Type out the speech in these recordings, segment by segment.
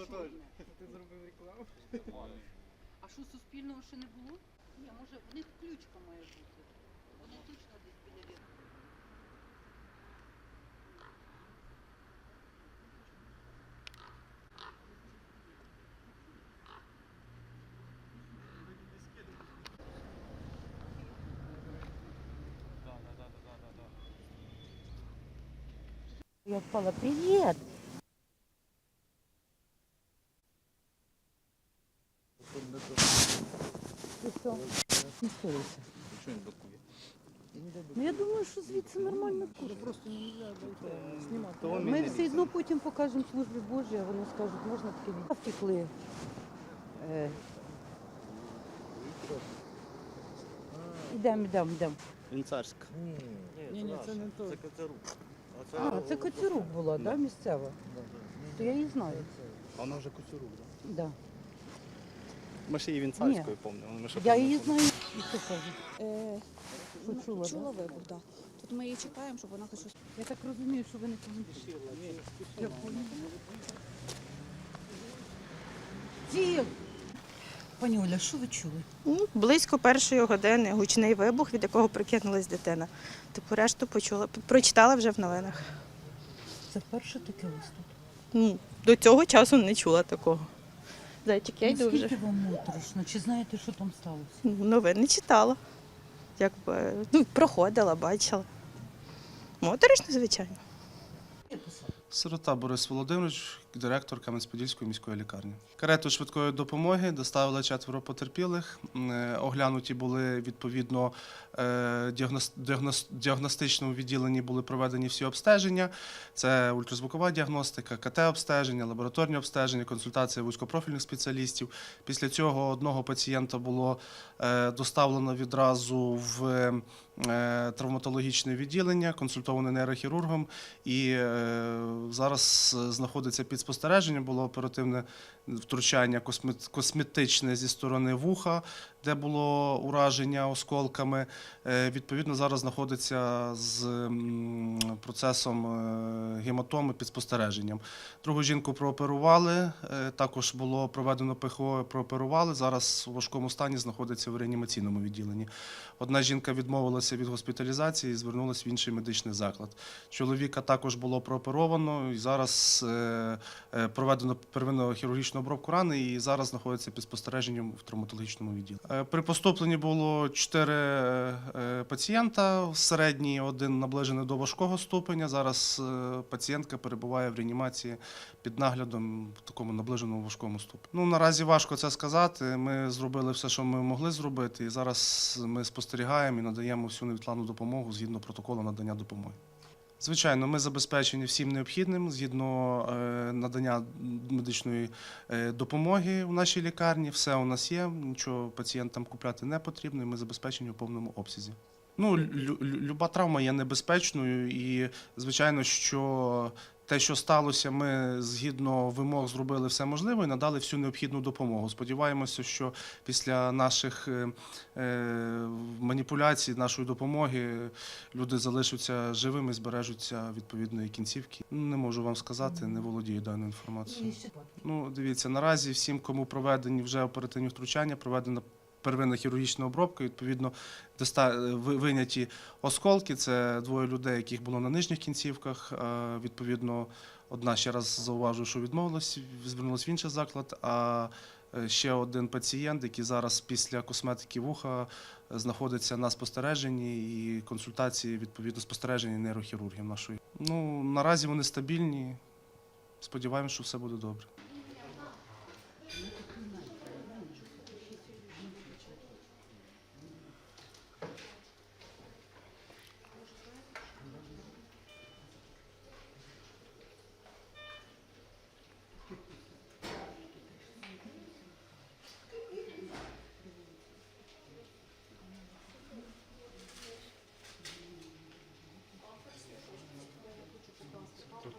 Ти зробив рекламу. А що суспільного ще не було? Ні, може, в них ключка має бути. Вони точно десь біля вірха. Я впала, привет. Не стоїться. Ну я думаю, що звідси нормально курс. Просто не можна знімати. Ми все одно потім покажемо службі Божій, а вони скажуть, можна таке відео. Втекли. Е. Ідемо, ідемо, ідемо. Вінцарська. Ні, ні, це не то. Це Коцарук. А, це Коцюрук була, да, місцева? То я її знаю. А вона вже Коцарук, так? Да. Ми ще її Вінцарською пам'ятаємо. Я її знаю. І що кажуть? Е, ну, чула, чула да? вибух, так. Тут ми її чекаємо, щоб вона хоч щось Я так розумію, що ви не. Я Пані Оля, що ви чули? Ну, Близько першої години гучний вибух, від якого прикинулась дитина. Типу решту почула, прочитала вже в новинах. Це вперше таке тут? Ну, до цього часу не чула такого. Зайчик, я йду вже. Наскільки вам моторошно? Чи знаєте, що там сталося? Ну, Новин не читала. Якби, ну, проходила, бачила. Моторошно, звичайно. Сирота Борис Володимирович, директор Кам'янець-Подільської міської лікарні. Карету швидкої допомоги доставили четверо потерпілих. Е, Оглянуті були відповідно е, діагностичному відділенні були проведені всі обстеження. Це ультразвукова діагностика, КТ-обстеження, лабораторні обстеження, консультація вузькопрофільних спеціалістів. Після цього одного пацієнта було е, доставлено відразу в травматологічне відділення, консультоване нейрохірургом і зараз знаходиться під спостереженням. Було оперативне втручання косметичне зі сторони вуха, де було ураження осколками. Е, Відповідно, зараз знаходиться з процесом е, гематоми під спостереженням. Другу жінку прооперували, е, також було проведено ПХО, прооперували. Зараз у важкому стані знаходиться в реанімаційному відділенні. Одна жінка відмовилася від госпіталізації і звернулася в інший медичний заклад. Чоловіка також було прооперовано і зараз проведено первинну хірургічну обробку рани і зараз знаходиться під спостереженням в травматологічному відділі. Е, При поступленні було чотири е, е, пацієнта. Середній один наближений до важкого ступеня. Зараз пацієнтка перебуває в реанімації під наглядом в такому наближеному важкому ступені. Ну наразі важко це сказати. Ми зробили все, що ми могли зробити, і зараз ми спостерігаємо і надаємо всю невідкладну допомогу згідно протоколу надання допомоги. Звичайно, ми забезпечені всім необхідним згідно е, надання медичної е, допомоги в нашій лікарні. Все у нас є, нічого пацієнтам купляти не потрібно, і ми забезпечені у повному обсязі. Ну, лю- лю- люба травма є небезпечною, і звичайно, що те, що сталося, ми згідно вимог зробили все можливе і надали всю необхідну допомогу. Сподіваємося, що після наших е, е, маніпуляцій, нашої допомоги, люди залишаться живими, збережуться відповідної кінцівки. Не можу вам сказати, не володію даною інформацією. Ну, дивіться, наразі всім, кому проведені вже оперативні втручання, проведена первинна хірургічна обробка. Відповідно, виняті осколки. Це двоє людей, яких було на нижніх кінцівках. Е, Відповідно, одна ще раз зауважу, що відмовилась, звернулась в інший заклад. А е, ще один пацієнт, який зараз після косметики вуха е, знаходиться на спостереженні і консультації відповідно спостереження нейрохірургів нашої. Ну наразі вони стабільні. Сподіваємося, що все буде добре.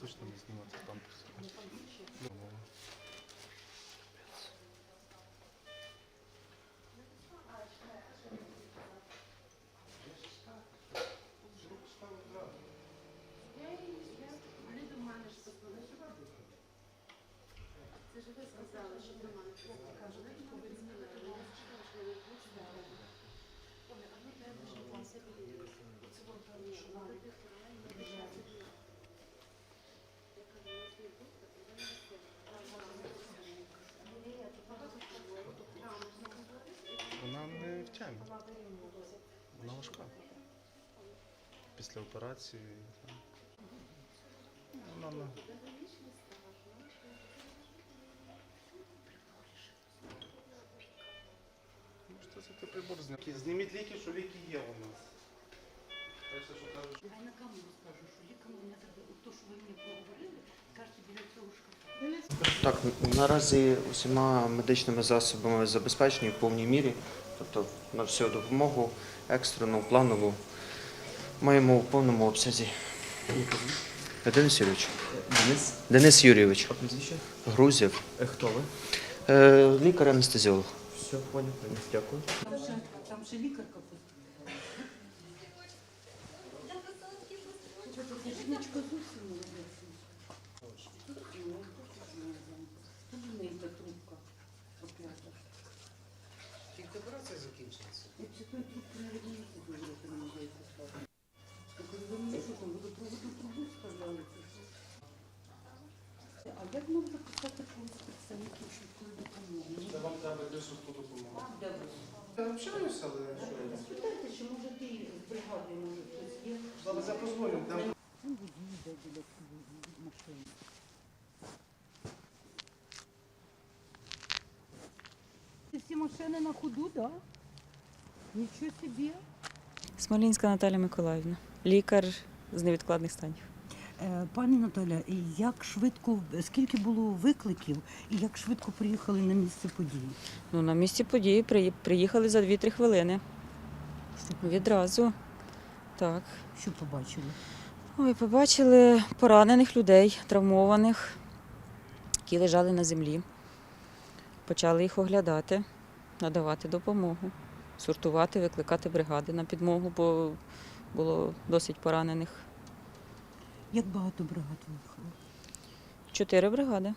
Точно не знімати там. Це ж Вона не втягне. Вона важка. Після операції. Вона не. Той прибор зняти. Зніміть ліки, що ліки є у нас. А на камеру скажу, що ліками не треба. То, що ви мені поговорили, кажете, біля цього шкафа. Так, наразі усіма медичними засобами забезпечені в повній мірі, тобто на всю допомогу, екстрену, планову, маємо в повному обсязі. Денис Юрійович. Денис, Денис Юрійович, а прізвище? Грузів, Е, Хто ви? е, лікар-анестезіолог. Все, понял, понял. Дякую. Там ще, там ще лікарка операція закінчилася. А як записати когось з представників допомоги? Це вам треба для швидку допомогу. Де ви? Я общаюся, але що я? Спитайте, чи може ти може хтось є? Зараз я позвоню. дам Він їде біля машини. Всі машини на ходу, так? Да? Нічого собі. Смолінська Наталя Миколаївна, лікар з невідкладних станів. Е, Пані Наталя, як швидко, скільки було викликів і як швидко приїхали на місце події? Ну, на місці події приїхали за 2-3 хвилини. Відразу. Так. Що побачили? Ой, побачили поранених людей, травмованих, які лежали на землі. Почали їх оглядати, надавати допомогу, сортувати, викликати бригади на підмогу, бо було досить поранених. Як багато бригад виїхало? Чотири бригади.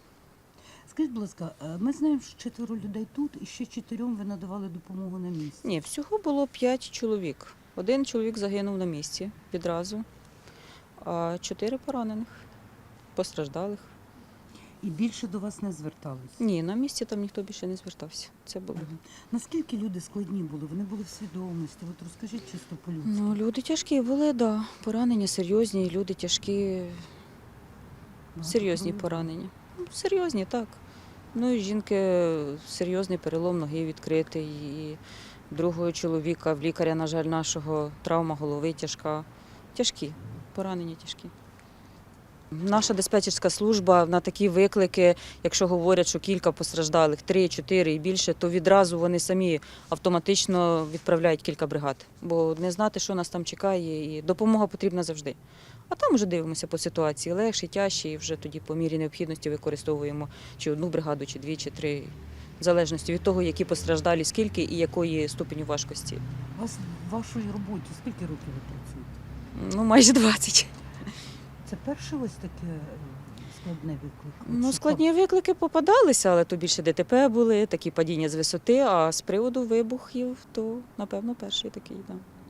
Скажіть, будь ласка, е, ми знаємо, що четверо людей тут і ще чотирьом ви надавали допомогу на місці. Ні, всього було п'ять чоловік. Один чоловік загинув на місці відразу, а чотири поранених, постраждалих. І більше до вас не звертались? Ні, на місці там ніхто більше не звертався. Це було. Мгм. Наскільки люди складні були? Вони були в свідомості. От розкажіть чисто по-людськи. Ну, люди тяжкі були, да. Поранення серйозні, люди тяжкі, Багато серйозні крові? поранення. Ну, серйозні, так. Ну і жінки серйозний перелом ноги відкритий. І другого чоловіка, в лікаря, на жаль, нашого травма голови тяжка. Тяжкі, поранення тяжкі. Наша диспетчерська служба на такі виклики, якщо говорять, що кілька постраждалих, три, чотири і більше, то відразу вони самі автоматично відправляють кілька бригад. Бо не знати, що нас там чекає, і допомога потрібна завжди. А там вже дивимося по ситуації, легше, тяжче, і вже тоді по мірі необхідності використовуємо чи одну бригаду, чи дві, чи три, в залежності від того, які постраждалі, скільки і якої ступеню важкості. У вас в вашій роботі скільки років ви працюєте? Ну, майже 20. Це перше ось таке е, складне виклик? Ну, складні виклики попадалися, але то більше ДТП були, такі падіння з висоти, а з приводу вибухів, то, напевно, перший такий, так. Да.